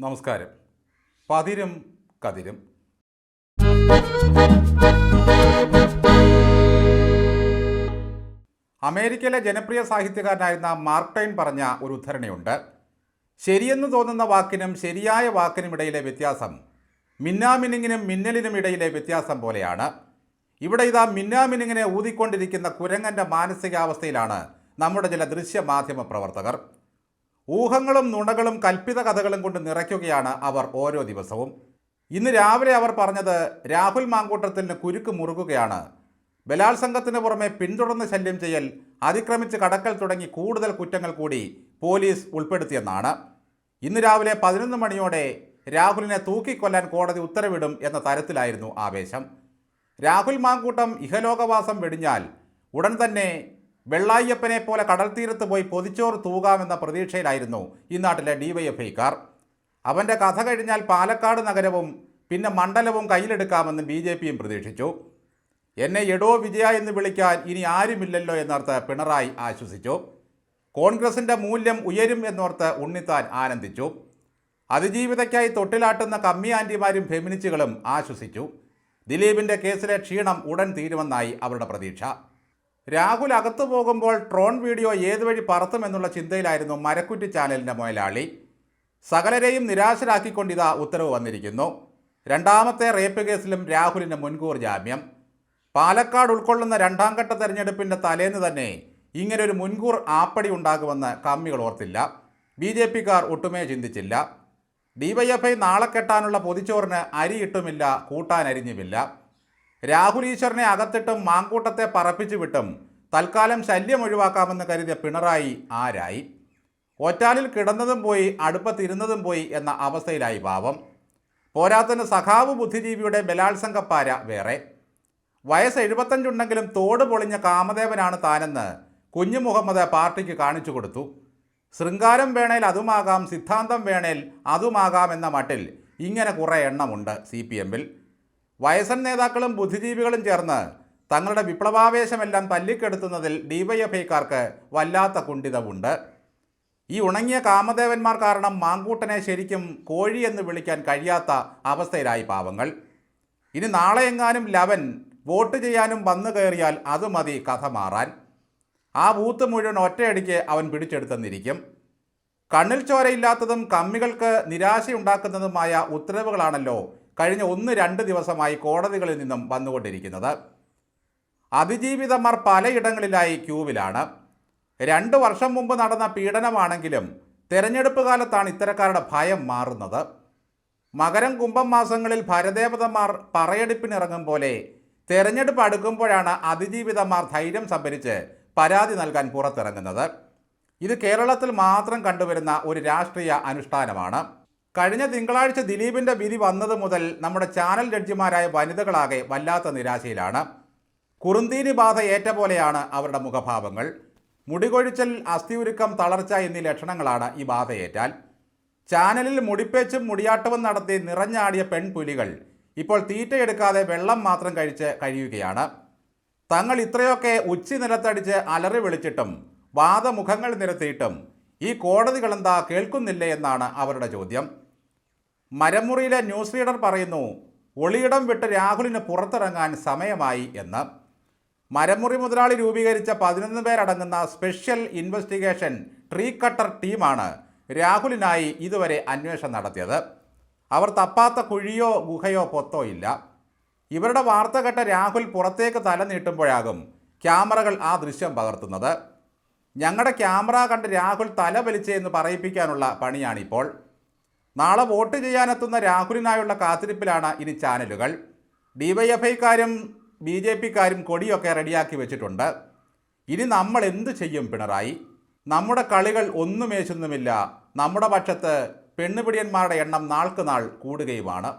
നമസ്കാരം. പതിരം കതിരും. അമേരിക്കയിലെ ജനപ്രിയ സാഹിത്യകാരനായിരുന്ന മാർക്ക് ടൈൻ പറഞ്ഞ ഒരു ഉദ്ധരണിയുണ്ട്. ശരിയെന്ന് തോന്നുന്ന വാക്കിനും ശരിയായ വാക്കിനും ഇടയിലെ വ്യത്യാസം മിന്നാമിനിങ്ങിനും മിന്നലിനും ഇടയിലെ വ്യത്യാസം പോലെയാണ്. ഇവിടെ ഇതാ മിന്നാമിനിങ്ങിനെ ഊതിക്കൊണ്ടിരിക്കുന്ന കുരങ്ങന്റെ മാനസികാവസ്ഥയിലാണ് നമ്മുടെ ചില ദൃശ്യമാധ്യമ പ്രവർത്തകർ. ഊഹങ്ങളും നുണകളും കൽപ്പിത കഥകളും കൊണ്ട് നിറയ്ക്കുകയാണ് അവർ ഓരോ ദിവസവും. ഇന്ന് രാവിലെ അവർ പറഞ്ഞത് രാഹുൽ മാങ്കൂട്ടത്തിന് കുരുക്ക് മുറുകുകയാണ്. ബലാത്സംഗത്തിന് പുറമെ പിന്തുടർന്ന് ശല്യം ചെയ്യൽ അതിക്രമിച്ച് കടക്കൽ തുടങ്ങി കൂടുതൽ കുറ്റങ്ങൾ കൂടി പോലീസ് ഉൾപ്പെടുത്തിയെന്നാണ്. ഇന്ന് രാവിലെ പതിനൊന്ന് മണിയോടെ രാഹുലിനെ തൂക്കിക്കൊല്ലാൻ കോടതി ഉത്തരവിടും എന്ന തരത്തിലായിരുന്നു ആവേശം. രാഹുൽ മാങ്കൂട്ടം ഇഹലോകവാസം വെടിഞ്ഞാൽ ഉടൻ തന്നെ വെള്ളായ്യപ്പനെ പോലെ കടൽ തീരത്ത് പോയി പൊതിച്ചോറ് തൂകാമെന്ന പ്രതീക്ഷയിലായിരുന്നു ഈ നാട്ടിലെ ഡിവൈഎഫ്ഐക്കാർ അവന്റെ കഥ കഴിഞ്ഞാൽ പാലക്കാട് നഗരവും പിന്നെ മണ്ഡലവും കയ്യിലെടുക്കാമെന്ന് ബി ജെ പിയും പ്രതീക്ഷിച്ചു. എന്നെ എടോ വിജയ എന്ന് വിളിക്കാൻ ഇനി ആരുമില്ലല്ലോ എന്നോർത്ത് പിണറായി ആശ്വസിച്ചു. കോൺഗ്രസിന്റെ മൂല്യം ഉയരും എന്നോർത്ത് ഉണ്ണിത്താൻ ആനന്ദിച്ചു. അതിജീവിതയ്ക്കായി തൊട്ടിലാട്ടുന്ന കമ്മി ആന്റിമാരും ഫെമിനിസ്റ്റുകളും ആശ്വസിച്ചു. ദിലീപിന്റെ കേസിലെ ക്ഷീണം ഉടൻ തീരുമെന്നായി അവരുടെ പ്രതീക്ഷ. രാഹുൽ അകത്തു പോകുമ്പോൾ ട്രോൺ വീഡിയോ ഏതുവഴി പറത്തുമെന്നുള്ള ചിന്തയിലായിരുന്നു മരക്കുറ്റി ചാനലിന്റെ മുതലാളി. സകലരെയും നിരാശരാക്കിക്കൊണ്ടിതാ ഉത്തരവ് വന്നിരിക്കുന്നു. രണ്ടാമത്തെ റേപ്പ് കേസിലും രാഹുലിന് മുൻകൂർ ജാമ്യം. പാലക്കാട് ഉൾക്കൊള്ളുന്ന രണ്ടാം ഘട്ട തെരഞ്ഞെടുപ്പിന്റെ തലേന്ന് തന്നെ ഇങ്ങനൊരു മുൻകൂർ ആപ്പടി ഉണ്ടാകുമെന്ന് കമ്മികൾ ഓർത്തില്ല. ബി ജെ പിക്കാർ ഒട്ടുമേ ചിന്തിച്ചില്ല. ഡിവൈഎഫ്ഐ നാളെ കെട്ടാനുള്ള പൊതിച്ചോറിന് അരിയിട്ടുമില്ല കൂട്ടാനരിഞ്ഞുമില്ല. രാഹുൽ ഈശ്വറിനെ അകത്തിട്ടും മാങ്കൂട്ടത്തെ പറപ്പിച്ചു വിട്ടും തൽക്കാലം ശല്യം ഒഴിവാക്കാമെന്ന് കരുതിയ പിണറായി ആരായി? ഒറ്റാലിൽ കിടന്നതും പോയി അടുപ്പത്തിരുന്നതും പോയി എന്ന അവസ്ഥയിലായി പാവം. പോരാത്തിന് സഖാവ് ബുദ്ധിജീവിയുടെ ബലാത്സംഗപ്പാര വേറെ. വയസ്സ് എഴുപത്തഞ്ചുണ്ടെങ്കിലും തോട് പൊളിഞ്ഞ കാമദേവനാണ് താനെന്ന് കുഞ്ഞു മുഹമ്മദ് പാർട്ടിക്ക് കാണിച്ചു കൊടുത്തു. ശൃംഗാരം വേണേൽ അതുമാകാം സിദ്ധാന്തം വേണേൽ അതുമാകാം എന്ന മട്ടിൽ ഇങ്ങനെ കുറേ എണ്ണമുണ്ട് സി പി എമ്മിൽ. വയസ്സൻ നേതാക്കളും ബുദ്ധിജീവികളും ചേർന്ന് തങ്ങളുടെ വിപ്ലവാവേശമെല്ലാം തല്ലിക്കെടുത്തുന്നതിൽ ഡിവൈഎഫ്ഐക്കാർക്ക് വല്ലാത്ത കുണ്ഠിതമുണ്ട് ഈ ഉണങ്ങിയ കാമദേവന്മാർ കാരണം മാങ്കൂട്ടനെ ശരിക്കും കോഴി എന്ന് വിളിക്കാൻ കഴിയാത്ത അവസ്ഥയിലായി പാവങ്ങൾ. ഇനി നാളെ എങ്ങാനും ലവൻ വോട്ട് ചെയ്യാനും വന്നു കയറിയാൽ അത് മതി കഥ മാറാൻ. ആ ബൂത്ത് മുഴുവൻ ഒറ്റയടിക്ക് അവൻ പിടിച്ചെടുത്തെന്നിരിക്കും. കണ്ണിൽ ചോരയില്ലാത്തതും കമ്മികൾക്ക് നിരാശയുണ്ടാക്കുന്നതുമായ ഉത്തരവുകളാണല്ലോ കഴിഞ്ഞ ഒന്ന് രണ്ട് ദിവസമായി കോടതികളിൽ നിന്നും വന്നുകൊണ്ടിരിക്കുന്നത്. അതിജീവിതന്മാർ പലയിടങ്ങളിലായി ക്യൂവിലാണ്. രണ്ട് വർഷം മുമ്പ് നടന്ന പീഡനമാണെങ്കിലും തെരഞ്ഞെടുപ്പ് കാലത്താണ് ഇത്തരക്കാരുടെ ഭയം മാറുന്നത്. മകരം കുംഭം മാസങ്ങളിൽ ഭരദേവതന്മാർ പറയെടുപ്പിനിറങ്ങും പോലെ തെരഞ്ഞെടുപ്പ് അടുക്കുമ്പോഴാണ് അതിജീവിതമാർ ധൈര്യം സംഭരിച്ച് പരാതി നൽകാൻ പുറത്തിറങ്ങുന്നത്. ഇത് കേരളത്തിൽ മാത്രം കണ്ടുവരുന്ന ഒരു രാഷ്ട്രീയ അനുഷ്ഠാനമാണ്. കഴിഞ്ഞ തിങ്കളാഴ്ച ദിലീപിന്റെ വിധി വന്നത് മുതൽ നമ്മുടെ ചാനൽ ജഡ്ജിമാരായ വനിതകളാകെ വല്ലാത്ത നിരാശയിലാണ്. കുറുന്തീനി ബാധ ഏറ്റ പോലെയാണ് അവരുടെ മുഖഭാവങ്ങൾ. മുടികൊഴിച്ചൽ അസ്ഥിയുരുക്കം തളർച്ച എന്നീ ലക്ഷണങ്ങളാണ് ഈ ബാധയേറ്റാൽ. ചാനലിൽ മുടിപ്പേച്ചും മുടിയാട്ടവും നടത്തി നിറഞ്ഞാടിയ പെൺപുലികൾ ഇപ്പോൾ തീറ്റയെടുക്കാതെ വെള്ളം മാത്രം കഴിച്ച് കഴിയുകയാണ്. തങ്ങൾ ഇത്രയൊക്കെ ഉച്ചി നിലത്തടിച്ച് അലറി വിളിച്ചിട്ടും വാദമുഖങ്ങൾ നിരത്തിയിട്ടും ഈ കോടതികളെന്താ കേൾക്കുന്നില്ലേ എന്നാണ് അവരുടെ ചോദ്യം. മരമുറിയിലെ ന്യൂസ് റീഡർ പറയുന്നു ഒളിയിടം വിട്ട് രാഹുലിന് പുറത്തിറങ്ങാൻ സമയമായി എന്ന്. മരമുറി മുതലാളി രൂപീകരിച്ച പതിനൊന്ന് പേരടങ്ങുന്ന സ്പെഷ്യൽ ഇൻവെസ്റ്റിഗേഷൻ ട്രീ കട്ടർ ടീമാണ് രാഹുലിനായി ഇതുവരെ അന്വേഷണം നടത്തിയത്. അവർ തപ്പാത്ത കുഴിയോ ഗുഹയോ പൊത്തോ ഇല്ല. ഇവരുടെ വാർത്ത കേട്ട രാഹുൽ പുറത്തേക്ക് തല നീട്ടുമ്പോഴാകും ക്യാമറകൾ ആ ദൃശ്യം പകർത്തുന്നത്. ഞങ്ങളുടെ ക്യാമറ കണ്ട് രാഹുൽ തല വലിച്ചെന്ന് പറയിപ്പിക്കാനുള്ള പണിയാണിപ്പോൾ. നാളെ വോട്ട് ചെയ്യാനെത്തുന്ന രാഹുലിനായുള്ള കാത്തിരിപ്പിലാണ് ഇനി ചാനലുകൾ. ഡിവൈഎഫ്ഐക്കാരും ബി ജെ പിക്കാരും കൊടിയൊക്കെ റെഡിയാക്കി വെച്ചിട്ടുണ്ട്. ഇനി നമ്മൾ എന്ത് ചെയ്യും പിണറായി? നമ്മുടെ കളികൾ ഒന്നും ഏശുന്നുമില്ല. നമ്മുടെ പക്ഷത്ത് പെണ്ണുപിടിയന്മാരുടെ എണ്ണം നാൾക്ക് നാൾ കൂടുകയുമാണ്.